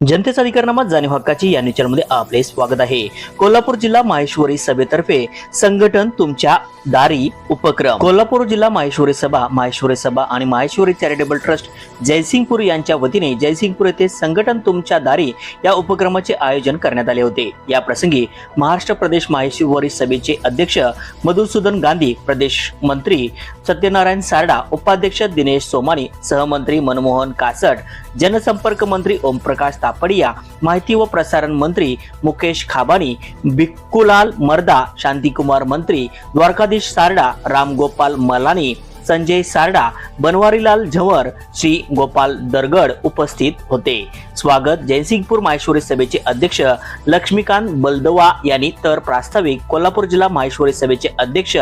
जनतेचा अधिकारनामा जाणीव हक्काची या न्यूजमध्ये आपले स्वागत आहे. कोल्हापूर जिल्हा माहेश्वरी सभेतर्फे संघटन तुमच्या दारी उपक्रम. कोल्हापूर जिल्हा माहेश्वरी सभा माहेश्वरी सभा आणि माहेश्वरी चॅरिटेबल ट्रस्ट जयसिंगपूर यांच्या वतीने जयसिंगपूर येथे संघटन तुमच्या दारी या उपक्रमाचे आयोजन करण्यात आले होते. या प्रसंगी महाराष्ट्र प्रदेश माहेश्वरी सभेचे अध्यक्ष मधुसूदन गांधी प्रदेश मंत्री सत्यनारायण सारडा उपाध्यक्ष दिनेश सोमानी सहमंत्री मनमोहन कासट जनसंपर्क मंत्री ओमप्रकाश कापडिया माहिती व प्रसारण मंत्री मुकेश खाबानी भिक्कुलाल मर्दा शांतिकुमार मंत्री द्वारकाधीश सारडा रामगोपाल मलानी संजय सारडा बनवारीलाल झंवर श्री गोपाल दरगड उपस्थित होते. स्वागत. जयसिंगपूर माहेश्वरी सभेचे अध्यक्ष लक्ष्मीकांत बलदवा यांनी तर प्रास्ताविक कोल्हापूर जिल्हा माहेश्वरी सभेचे अध्यक्ष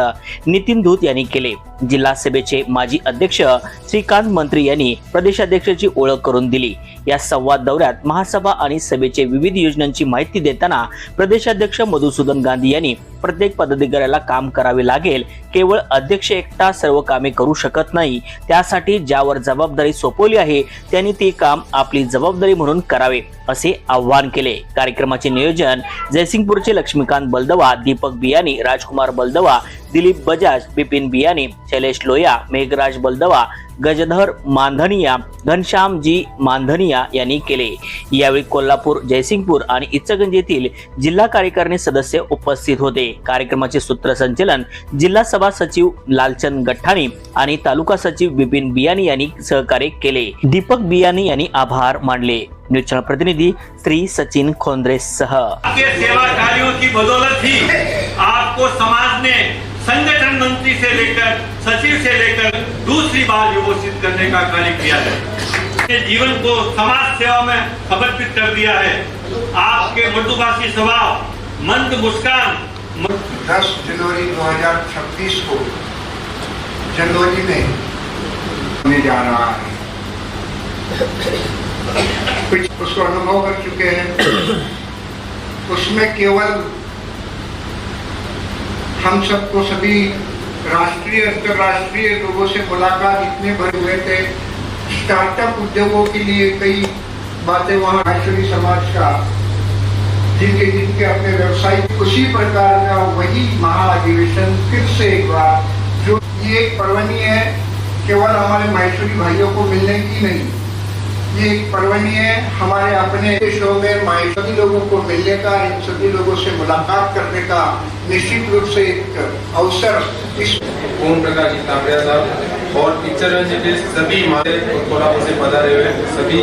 नितीन धूत यांनी केले. जिल्हा सभेचे माजी अध्यक्ष श्रीकांत मंत्री यांनी प्रदेशाध्यक्षाची ओळख करून दिली. या संवाद दौऱ्यात महासभा आणि सभेचे विविध योजनांची माहिती देताना प्रदेशाध्यक्ष मधुसूदन गांधी यांनी प्रत्येक पदाधिकाऱ्याला काम करावे लागेल. केवळ अध्यक्ष एकटा सर्व कामे करू शकत नाही. त्यासाठी ज्यावर जबाबदारी सोपवली आहे त्यांनी ती काम आपली जबाबदारी म्हणून करावे असे आव्हान केले. कार्यक्रमाचे नियोजन जयसिंगपूरचे लक्ष्मीकांत बलदवा दीपक बियानी राजकुमार बलदवा दिलीप बजाज बिपिन बियानी शैलेश लोया मेघराज बलदवा गजधर मानधनिया घनश्यामजी मानधनिया यांनी केले. यावेळी कोल्हापूर जयसिंगपूर आणि इचगंज येथील जिल्हा कार्यकारिणी सदस्य उपस्थित होते. कार्यक्रमाचे सूत्रसंचलन जिल्हा सभा सचिव लालचंद गठ्ठाणी आणि तालुका सचिव बिपिन बियानी यांनी सहकार्य केले. दीपक बियानी यांनी आभार मानले. न्यूज चॅनल प्रतिनिधी श्री सचिन खोंद्रे सह सेवा कार्यों की बदौलत ही आपको समाज ने संगठन मंत्री से लेकर, सचिव से लेकर दूसरी बार विभूषित करने का कार्य किया है। जीवन को समाज सेवा में समर्पित कर दिया है। आपके मृदुभाषी स्वभाव, मंद मुस्कान। 10 जनवरी 2026 को जनवरी में होने जा रहा है। कुछ उसको अनुभव कर चुके हैं। उसमें केवल हम सबको सभी राष्ट्रीय, अंतर्राष्ट्रीय लोगों से मुलाकात इतने भरे हुए थे। स्टार्टअप उद्योगों के लिए कई बातें वहाँ राष्ट्रीय समाज का। जिनके जिनके अपने व्यवसाय उसी प्रकार का वही महाअधिवेशन फिर से एक बार, जो ये एक पर्वणीय है, केवल हमारे मैसूरी भाइयों को मिलने की नहीं। ये एक पर्वणीय है। हमारे अपने देशों में माय सभी लोगों को मिलने का, इन सभी लोगों से मुलाकात करने का निश्चित रूप से एक अवसर इस ओम प्रकाश जी साहब और पिक्चर के सभी हमारे कोल्हापुर से पधारे हुए सभी।